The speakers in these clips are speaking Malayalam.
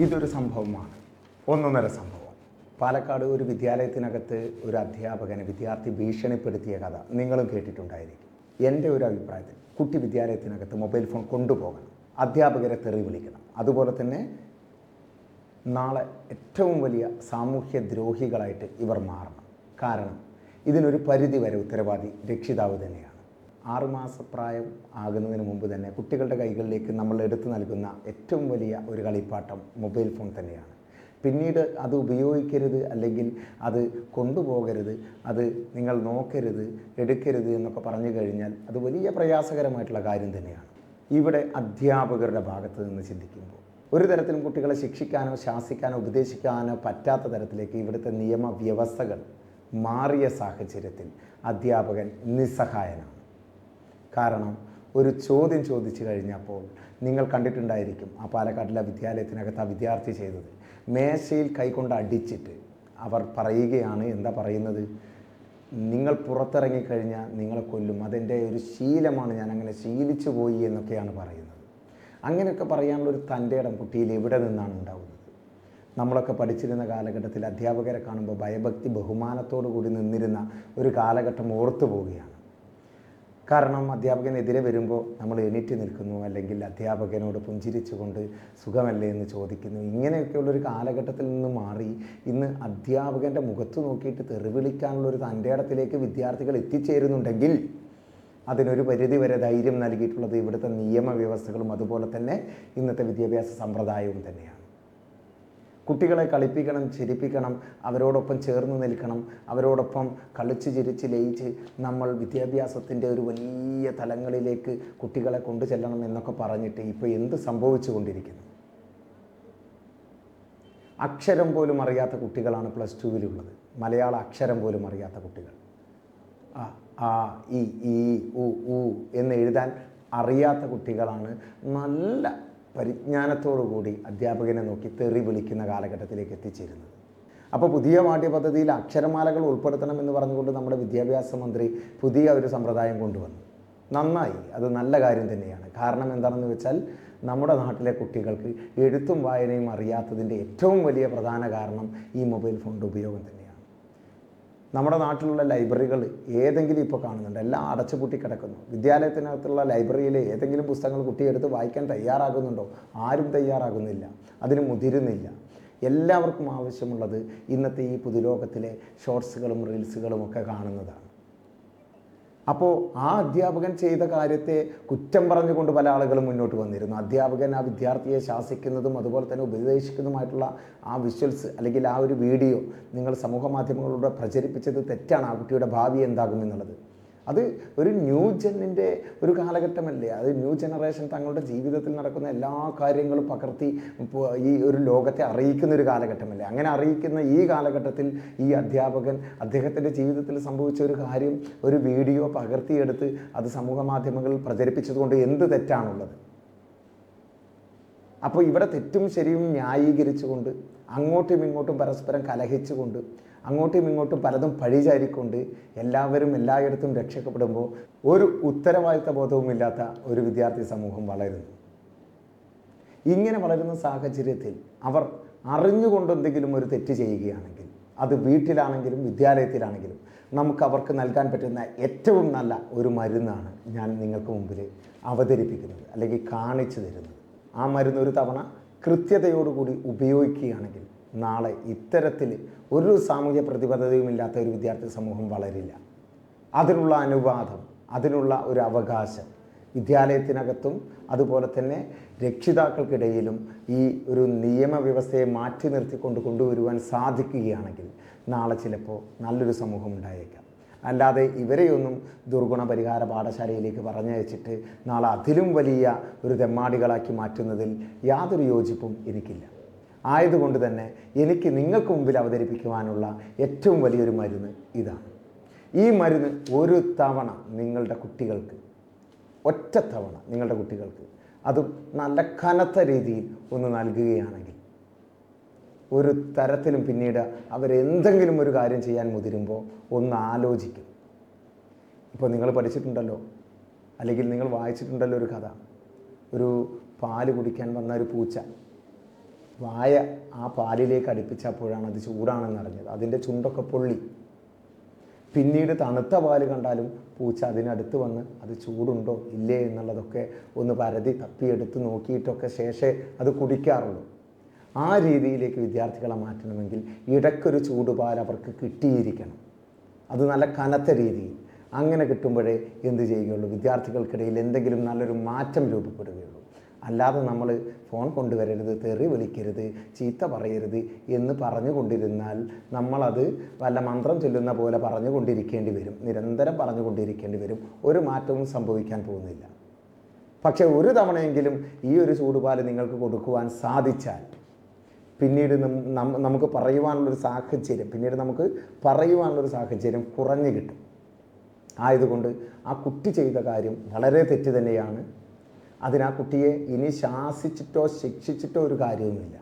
ഇതൊരു സംഭവമാണ്. ഒന്നൊന്നര സംഭവം. പാലക്കാട് ഒരു വിദ്യാലയത്തിനകത്ത് ഒരു അധ്യാപകനെ വിദ്യാർത്ഥി ഭീഷണിപ്പെടുത്തിയ കഥ നിങ്ങളും കേട്ടിട്ടുണ്ടായിരിക്കും. എന്റെ ഒരു അഭിപ്രായത്തിൽ കുട്ടി വിദ്യാലയത്തിനകത്ത് മൊബൈൽ ഫോൺ കൊണ്ടുപോകണം. അധ്യാപകരെ തെറി വിളിക്കണം. അതുപോലെ തന്നെ നാളെ ഏറ്റവും വലിയ സാമൂഹ്യ ദ്രോഹികളായിട്ട് ഇവർ മാറണം. കാരണം ഇതിനൊരു പരിധി വരെ ഉത്തരവാദി രക്ഷിതാവ് തന്നെയാണ്. ആറുമാസ പ്രായം ആകുന്നതിന് മുമ്പ് തന്നെ കുട്ടികളുടെ കൈകളിലേക്ക് നമ്മൾ എടുത്തു നൽകുന്ന ഏറ്റവും വലിയ ഒരു കളിപ്പാട്ടം മൊബൈൽ ഫോൺ തന്നെയാണ്. പിന്നീട് അത് ഉപയോഗിക്കരുത് അല്ലെങ്കിൽ അത് കൊണ്ടുപോകരുത് അത് നിങ്ങൾ നോക്കരുത് എടുക്കരുത് എന്നൊക്കെ പറഞ്ഞു കഴിഞ്ഞാൽ അത് വലിയ പ്രയാസകരമായിട്ടുള്ള കാര്യം തന്നെയാണ്. ഇവിടെ അധ്യാപകരുടെ ഭാഗത്ത് നിന്ന് ചിന്തിക്കുമ്പോൾ ഒരു തരത്തിലും കുട്ടികളെ ശിക്ഷിക്കാനോ ശാസിക്കാനോ ഉപദേശിക്കാനോ പറ്റാത്ത തരത്തിലേക്ക് ഇവിടുത്തെ നിയമവ്യവസ്ഥകൾ മാറിയ സാഹചര്യത്തിൽ അധ്യാപകൻ നിസ്സഹായനാണ്. കാരണം ഒരു ചോദ്യം ചോദിച്ചു കഴിഞ്ഞപ്പോൾ നിങ്ങൾ കണ്ടിട്ടുണ്ടായിരിക്കും ആ പാലക്കാട്ടിലെ വിദ്യാലയത്തിനകത്ത് ആ വിദ്യാർത്ഥി ചെയ്തത്. മേശയിൽ കൈകൊണ്ട് അടിച്ചിട്ട് അവർ പറയുകയാണ് എന്താ പറയുന്നത്? നിങ്ങൾ പുറത്തിറങ്ങിക്കഴിഞ്ഞാൽ നിങ്ങളെ കൊല്ലും. അതെന്റെ ഒരു ശീലമാണ്. ഞാൻ അങ്ങനെ ശീലിച്ചു പോയി എന്നൊക്കെയാണ് പറയുന്നത്. അങ്ങനെയൊക്കെ പറയാനുള്ള ഒരു തന്റെ ഇടം കുട്ടിയിൽ എവിടെ നിന്നാണ് ഉണ്ടാകുന്നത് നമ്മളൊക്കെ പഠിച്ചിരുന്ന കാലഘട്ടത്തിൽ അധ്യാപകരെ കാണുമ്പോൾ ഭയഭക്തി ബഹുമാനത്തോടു കൂടി നിന്നിരുന്ന ഒരു കാലഘട്ടം ഓർത്തു പോവുകയാണ് കാരണം അധ്യാപകനെതിരെ വരുമ്പോൾ നമ്മൾ എണീറ്റ് നിൽക്കുന്നു അല്ലെങ്കിൽ അധ്യാപകനോട് പുഞ്ചിരിച്ചുകൊണ്ട് സുഖമല്ലേ എന്ന് ചോദിക്കുന്നു. ഇങ്ങനെയൊക്കെയുള്ളൊരു കാലഘട്ടത്തിൽ നിന്ന് മാറി ഇന്ന് അധ്യാപകന്റെ മുഖത്ത് നോക്കിയിട്ട് തെറിവിളിക്കാനുള്ള ഒരു ഇടത്തിലേക്ക് വിദ്യാർത്ഥികൾ എത്തിച്ചേരുന്നുണ്ടെങ്കിൽ അതിനൊരു പരിധി വരെ ധൈര്യം നൽകിയിട്ടുള്ളത് ഇവിടുത്തെ നിയമവ്യവസ്ഥകളും അതുപോലെ തന്നെ ഇന്നത്തെ വിദ്യാഭ്യാസ സമ്പ്രദായവും തന്നെയാണ്. കുട്ടികളെ കളിപ്പിക്കണം ചിരിപ്പിക്കണം അവരോടൊപ്പം ചേർന്ന് നിൽക്കണം അവരോടൊപ്പം കളിച്ച് ചിരിച്ച് ലയിച്ച് നമ്മൾ വിദ്യാഭ്യാസത്തിന്റെ ഒരു വലിയ തലങ്ങളിലേക്ക് കുട്ടികളെ കൊണ്ടു ചെല്ലണം എന്നൊക്കെ പറഞ്ഞിട്ട് ഇപ്പോൾ എന്ത് സംഭവിച്ചു കൊണ്ടിരിക്കുന്നു അക്ഷരം പോലും അറിയാത്ത കുട്ടികളാണ് പ്ലസ് ടുവിലുള്ളത്. മലയാള അക്ഷരം പോലും അറിയാത്ത കുട്ടികൾ. ആ ആ ഇ ഈ ഉ എന്ന് എഴുതാൻ അറിയാത്ത കുട്ടികളാണ് നല്ല പരിജ്ഞാനത്തോടു കൂടി അധ്യാപകനെ നോക്കി തെറി വിളിക്കുന്ന കാലഘട്ടത്തിലേക്ക് എത്തിച്ചേരുന്നത്. അപ്പോൾ പുതിയ പാഠ്യപദ്ധതിയിൽ അക്ഷരമാലകൾ ഉൾപ്പെടുത്തണം എന്ന് പറഞ്ഞുകൊണ്ട് നമ്മുടെ വിദ്യാഭ്യാസ മന്ത്രി പുതിയ ഒരു സമ്പ്രദായം കൊണ്ടുവന്നു. നന്നായി. അത് നല്ല കാര്യം തന്നെയാണ്. കാരണം എന്താണെന്ന് വെച്ചാൽ നമ്മുടെ നാട്ടിലെ കുട്ടികൾക്ക് എഴുത്തും വായനയും അറിയാത്തതിന്റെ ഏറ്റവും വലിയ പ്രധാന കാരണം ഈ മൊബൈൽ ഫോണിന്റെ ഉപയോഗം തന്നെയാണ്. നമ്മുടെ നാട്ടിലുള്ള ലൈബ്രറികൾ ഏതെങ്കിലും ഇപ്പോൾ കാണുന്നുണ്ട്. എല്ലാം അടച്ചു പൂട്ടി കിടക്കുന്നു. വിദ്യാലയത്തിനകത്തുള്ള ലൈബ്രറിയിൽ ഏതെങ്കിലും പുസ്തകങ്ങൾ കുട്ടിയെടുത്ത് വായിക്കാൻ തയ്യാറാകുന്നുണ്ടോ? ആരും തയ്യാറാകുന്നില്ല. അതിന് മുതിരുന്നില്ല. എല്ലാവർക്കും ആവശ്യമുള്ളത് ഇന്നത്തെ ഈ പുതുലോകത്തിലെ ഷോർട്സുകളും റീൽസുകളും ഒക്കെ കാണുന്നതാണ്. അപ്പോൾ ആ അധ്യാപകൻ ചെയ്ത കാര്യത്തെ കുറ്റം പറഞ്ഞുകൊണ്ട് പല ആളുകളും മുന്നോട്ട് വന്നിരുന്നു. അധ്യാപകൻ ആ വിദ്യാർത്ഥിയെ ശാസിക്കുന്നതും അതുപോലെ തന്നെ ഉപദേശിക്കുന്നതുമായിട്ടുള്ള ആ വിഷ്വൽസ് അല്ലെങ്കിൽ ആ ഒരു വീഡിയോ നിങ്ങൾ സമൂഹ മാധ്യമങ്ങളിലൂടെ പ്രചരിപ്പിച്ചത് തെറ്റാണ്. ആ കുട്ടിയുടെ ഭാവി എന്താകും എന്നുള്ളത് അത് ഒരു ന്യൂ ജെന്നിന്റെ ഒരു കാലഘട്ടമല്ലേ? അത് ന്യൂ ജനറേഷൻ തങ്ങളുടെ ജീവിതത്തിൽ നടക്കുന്ന എല്ലാ കാര്യങ്ങളും പകർത്തി ഈ ഒരു ലോകത്തെ അറിയിക്കുന്ന ഒരു കാലഘട്ടമല്ലേ? അങ്ങനെ അറിയിക്കുന്ന ഈ കാലഘട്ടത്തിൽ ഈ അധ്യാപകൻ അദ്ദേഹത്തിന്റെ ജീവിതത്തിൽ സംഭവിച്ച ഒരു കാര്യം ഒരു വീഡിയോ പകർത്തിയെടുത്ത് അത് സമൂഹ മാധ്യമങ്ങളിൽ പ്രചരിപ്പിച്ചതുകൊണ്ട് എന്ത് തെറ്റാണുള്ളത്? അപ്പോൾ ഇവിടെ തെറ്റും ശരിയും ന്യായീകരിച്ചുകൊണ്ട് അങ്ങോട്ടും ഇങ്ങോട്ടും പരസ്പരം കലഹിച്ചുകൊണ്ട് അങ്ങോട്ടും ഇങ്ങോട്ടും പലതും പഴിചാരിക്കൊണ്ട് എല്ലാവരും എല്ലായിടത്തും രക്ഷപ്പെടുമ്പോൾ ഒരു ഉത്തരവാദിത്ത ബോധവുമില്ലാത്ത ഒരു വിദ്യാർത്ഥി സമൂഹം വളരുന്നു. ഇങ്ങനെ വളരുന്ന സാഹചര്യത്തിൽ അവർ അറിഞ്ഞുകൊണ്ട് എന്തെങ്കിലും ഒരു തെറ്റ് ചെയ്യുകയാണെങ്കിൽ അത് വീട്ടിലാണെങ്കിലും വിദ്യാലയത്തിലാണെങ്കിലും നമുക്ക് അവർക്ക് നൽകാൻ പറ്റുന്ന ഏറ്റവും നല്ല ഒരു മരുന്നാണ് ഞാൻ നിങ്ങൾക്ക് മുമ്പിൽ അവതരിപ്പിക്കുന്നത് അല്ലെങ്കിൽ കാണിച്ചു തരുന്നത്. ആ മരുന്ന് ഒരു തവണ കൃത്യതയോടുകൂടി ഉപയോഗിക്കുകയാണെങ്കിൽ നാളെ ഇത്തരത്തിൽ ഒരു സാമൂഹ്യ പ്രതിബദ്ധതയുമില്ലാത്ത ഒരു വിദ്യാർത്ഥി സമൂഹം വളരില്ല. അതിനുള്ള അനുവാദം അതിനുള്ള ഒരു അവകാശം വിദ്യാലയത്തിനകത്തും അതുപോലെ തന്നെ രക്ഷിതാക്കൾക്കിടയിലും ഈ ഒരു നിയമവ്യവസ്ഥയെ മാറ്റി നിർത്തിക്കൊണ്ട് കൊണ്ടുവരുവാൻ സാധിക്കുകയാണെങ്കിൽ നാളെ ചിലപ്പോൾ നല്ലൊരു സമൂഹം ഉണ്ടായേക്കാം. അല്ലാതെ ഇവരെയൊന്നും ദുർഗുണ പരിഹാര പാഠശാലയിലേക്ക് പറഞ്ഞയച്ചിട്ട് നാളെ അതിലും വലിയ ഒരു തെമ്മാടികളാക്കി മാറ്റുന്നതിൽ യാതൊരു യോജിപ്പും എനിക്കില്ല. ആയതുകൊണ്ട് തന്നെ എനിക്ക് നിങ്ങൾക്ക് മുമ്പിൽ അവതരിപ്പിക്കുവാനുള്ള ഏറ്റവും വലിയൊരു മരുന്ന് ഇതാണ്. ഈ മരുന്ന് ഒരു തവണ നിങ്ങളുടെ കുട്ടികൾക്ക് ഒറ്റ ഒറ്റത്തവണ നിങ്ങളുടെ കുട്ടികൾക്ക് അതും നല്ല കനത്ത രീതിയിൽ ഒന്ന് നൽകുകയാണെങ്കിൽ ഒരു തരത്തിലും പിന്നീട് അവരെന്തെങ്കിലും ഒരു കാര്യം ചെയ്യാൻ മുതിരുമ്പോൾ ഒന്ന് ആലോചിക്കും. ഇപ്പോൾ നിങ്ങൾ പഠിച്ചിട്ടുണ്ടല്ലോ. അല്ലെങ്കിൽ നിങ്ങൾ വായിച്ചിട്ടുണ്ടല്ലോ ഒരു കഥ. ഒരു പാൽ കുടിക്കാൻ വന്ന ഒരു പൂച്ച. വായ ആ പാലിലേക്ക് അടുപ്പിച്ചപ്പോഴാണ് അത് ചൂടാണെന്ന് അറിഞ്ഞത്. അതിന്റെ ചുണ്ടൊക്കെ പൊള്ളി. പിന്നീട് തണുത്ത പാൽ കണ്ടാലും പൂച്ച അതിനടുത്ത് വന്ന് അത് ചൂടുണ്ടോ ഇല്ലേ എന്നുള്ളതൊക്കെ ഒന്ന് പരതി തപ്പിയെടുത്ത് നോക്കിയിട്ടൊക്കെ ശേഷമേ അത് കുടിക്കാറുള്ളൂ. ആ രീതിയിലേക്ക് വിദ്യാർത്ഥികളെ മാറ്റണമെങ്കിൽ ഇടയ്ക്കൊരു ചൂടുപാൽ അവർക്ക് കിട്ടിയിരിക്കണം. അത് നല്ല കനത്ത രീതിയിൽ. അങ്ങനെ കിട്ടുമ്പോഴേ എന്ത് ചെയ്യുകയുള്ളൂ? വിദ്യാർത്ഥികൾക്കിടയിൽ എന്തെങ്കിലും നല്ലൊരു മാറ്റം രൂപപ്പെടുകയുള്ളൂ. അല്ലാതെ നമ്മൾ ഫോൺ കൊണ്ടുവരരുത് തെറി വിളിക്കരുത് ചീത്ത പറയരുത് എന്ന് പറഞ്ഞുകൊണ്ടിരുന്നാൽ നമ്മളത് വല്ല മന്ത്രം ചൊല്ലുന്ന പോലെ പറഞ്ഞുകൊണ്ടിരിക്കേണ്ടി വരും. നിരന്തരം പറഞ്ഞുകൊണ്ടിരിക്കേണ്ടി വരും. ഒരു മാറ്റവും സംഭവിക്കാൻ പോകുന്നില്ല. പക്ഷേ ഒരു തവണയെങ്കിലും ഈ ഒരു ചൂടുപാൽ നിങ്ങൾക്ക് കൊടുക്കുവാൻ സാധിച്ചാൽ പിന്നീട് നമുക്ക് പറയുവാനുള്ളൊരു സാഹചര്യം പിന്നീട് നമുക്ക് പറയുവാനുള്ളൊരു സാഹചര്യം കുറഞ്ഞു കിട്ടും. ആയതുകൊണ്ട് ആ കുട്ടി ചെയ്ത കാര്യം വളരെ തെറ്റ് തന്നെയാണ്. അതിന് ആ കുട്ടിയെ ഇനി ശാസിച്ചിട്ടോ ശിക്ഷിച്ചിട്ടോ ഒരു കാര്യവുമില്ല.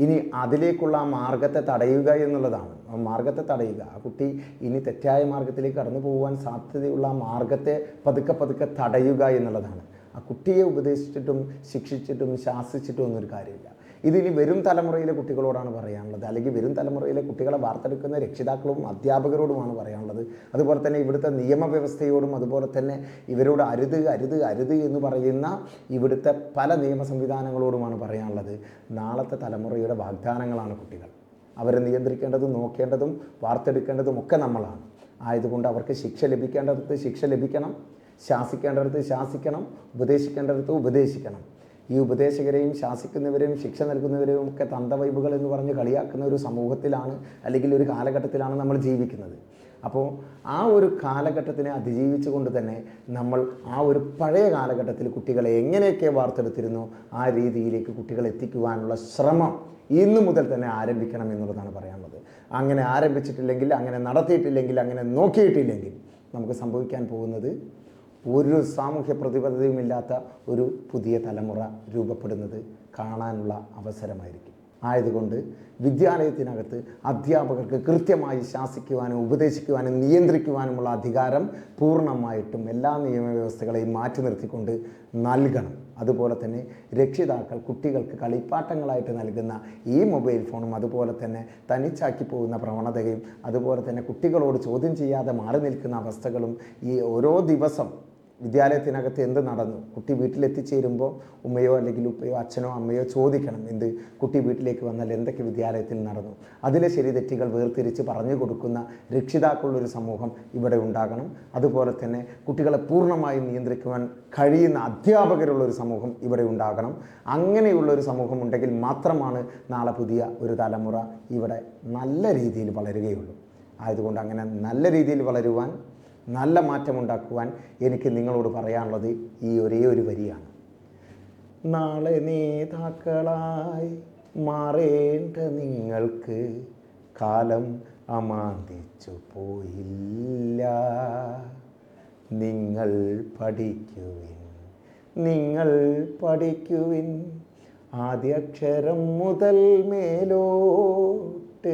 ഇനി അതിലേക്കുള്ള ആ മാർഗത്തെ തടയുക എന്നുള്ളതാണ്. ആ മാർഗത്തെ തടയുക. ആ കുട്ടി ഇനി തെറ്റായ മാർഗത്തിലേക്ക് കടന്നു പോകുവാൻ സാധ്യതയുള്ള ആ മാർഗത്തെ പതുക്കെ പതുക്കെ തടയുക എന്നുള്ളതാണ്. ആ കുട്ടിയെ ഉപദേശിച്ചിട്ടും ശിക്ഷിച്ചിട്ടും ശാസിച്ചിട്ടും ഒന്നൊരു കാര്യമില്ല. ഇതിനി വരും തലമുറയിലെ കുട്ടികളോടാണ് പറയാനുള്ളത്. അല്ലെങ്കിൽ വരും തലമുറയിലെ കുട്ടികളെ വാർത്തെടുക്കുന്ന രക്ഷിതാക്കളും അധ്യാപകരോടുമാണ് പറയാനുള്ളത്. അതുപോലെ തന്നെ ഇവിടുത്തെ നിയമവ്യവസ്ഥയോടും അതുപോലെ തന്നെ ഇവരോട് അരുത് അരുത് അരുത് എന്ന് പറയുന്ന ഇവിടുത്തെ പല നിയമ സംവിധാനങ്ങളോടുമാണ് പറയാനുള്ളത്. നാളത്തെ തലമുറയുടെ വാഗ്ദാനങ്ങളാണ് കുട്ടികൾ. അവരെ നിയന്ത്രിക്കേണ്ടതും നോക്കേണ്ടതും വാർത്തെടുക്കേണ്ടതും ഒക്കെ നമ്മളാണ്. ആയതുകൊണ്ട് അവർക്ക് ശിക്ഷ ലഭിക്കേണ്ടടുത്ത് ശിക്ഷ ലഭിക്കണം. ശാസിക്കേണ്ടടുത്ത് ശാസിക്കണം. ഉപദേശിക്കേണ്ടടുത്ത് ഉപദേശിക്കണം. ഈ ഉപദേശകരെയും ശാസിക്കുന്നവരെയും ശിക്ഷ നൽകുന്നവരെയും ഒക്കെ തന്തവൈബുകൾ എന്ന് പറഞ്ഞ് കളിയാക്കുന്ന ഒരു സമൂഹത്തിലാണ് അല്ലെങ്കിൽ ഒരു കാലഘട്ടത്തിലാണ് നമ്മൾ ജീവിക്കുന്നത്. അപ്പോൾ ആ ഒരു കാലഘട്ടത്തിനെ അതിജീവിച്ചുകൊണ്ട് തന്നെ നമ്മൾ ആ ഒരു പഴയ കാലഘട്ടത്തിൽ കുട്ടികളെ എങ്ങനെയൊക്കെ വാർത്തെടുത്തിരുന്നു ആ രീതിയിലേക്ക് കുട്ടികളെ എത്തിക്കുവാനുള്ള ശ്രമം ഇന്നു മുതൽ തന്നെ ആരംഭിക്കണം എന്നുള്ളതാണ് പറയാനുള്ളത്. അങ്ങനെ ആരംഭിച്ചിട്ടില്ലെങ്കിൽ അങ്ങനെ നടത്തിയിട്ടില്ലെങ്കിൽ അങ്ങനെ നോക്കിയിട്ടില്ലെങ്കിൽ നമുക്ക് സംഭവിക്കാൻ പോകുന്നത് ഒരു സാമൂഹ്യ പ്രതിബദ്ധതയുമില്ലാത്ത ഒരു പുതിയ തലമുറ രൂപപ്പെടുന്നത് കാണാനുള്ള അവസരമായിരിക്കും. ആയതുകൊണ്ട് വിദ്യാലയത്തിനകത്ത് അധ്യാപകർക്ക് കൃത്യമായി ശാസിക്കുവാനും ഉപദേശിക്കുവാനും നിയന്ത്രിക്കുവാനുമുള്ള അധികാരം പൂർണമായിട്ടും എല്ലാ നിയമവ്യവസ്ഥകളെയും മാറ്റി നിർത്തിക്കൊണ്ട് നൽകണം. അതുപോലെ തന്നെ രക്ഷിതാക്കൾ കുട്ടികൾക്ക് കളിപ്പാട്ടങ്ങളായിട്ട് നൽകുന്ന ഈ മൊബൈൽ ഫോണും അതുപോലെ തന്നെ തനിച്ചാക്കി പോകുന്ന പ്രവണതയും അതുപോലെ തന്നെ കുട്ടികളോട് ചോദ്യം ചെയ്യാതെ മാറി നിൽക്കുന്ന അവസ്ഥകളും ഈ ഓരോ ദിവസം വിദ്യാലയത്തിനകത്ത് എന്ത് നടന്നു? കുട്ടി വീട്ടിലെത്തിച്ചേരുമ്പോൾ ഉമ്മയോ അല്ലെങ്കിൽ ഉപ്പയോ അച്ഛനോ അമ്മയോ ചോദിക്കണം എന്ത്? കുട്ടി വീട്ടിലേക്ക് വന്നാൽ എന്തൊക്കെ വിദ്യാലയത്തിൽ നടന്നു? അതിലെ ശരി തെറ്റുകൾ വേർതിരിച്ച് പറഞ്ഞു കൊടുക്കുന്ന രക്ഷിതാക്കളുള്ളൊരു സമൂഹം ഇവിടെ ഉണ്ടാകണം. അതുപോലെ തന്നെ കുട്ടികളെ പൂർണമായും നിയന്ത്രിക്കുവാൻ കഴിയുന്ന അധ്യാപകരുള്ളൊരു സമൂഹം ഇവിടെ ഉണ്ടാകണം. അങ്ങനെയുള്ളൊരു സമൂഹം ഉണ്ടെങ്കിൽ മാത്രമാണ് നാളെ പുതിയ ഒരു തലമുറ ഇവിടെ നല്ല രീതിയിൽ വളരുകയുള്ളൂ. ആയതുകൊണ്ട് അങ്ങനെ നല്ല രീതിയിൽ വളരുവാൻ നല്ല മാറ്റമുണ്ടാക്കുവാൻ എനിക്ക് നിങ്ങളോട് പറയാനുള്ളത് ഈ ഒരേ ഒരു വരിയാണ്. നാളെ നേതാക്കളായി മാറേണ്ട നിങ്ങൾക്ക് കാലം അമാന്തിച്ചു പോയില്ല. നിങ്ങൾ പഠിക്കുവിൻ നിങ്ങൾ പഠിക്കുവിൻ. ആദ്യക്ഷരം മുതൽ മേലോട്ട്.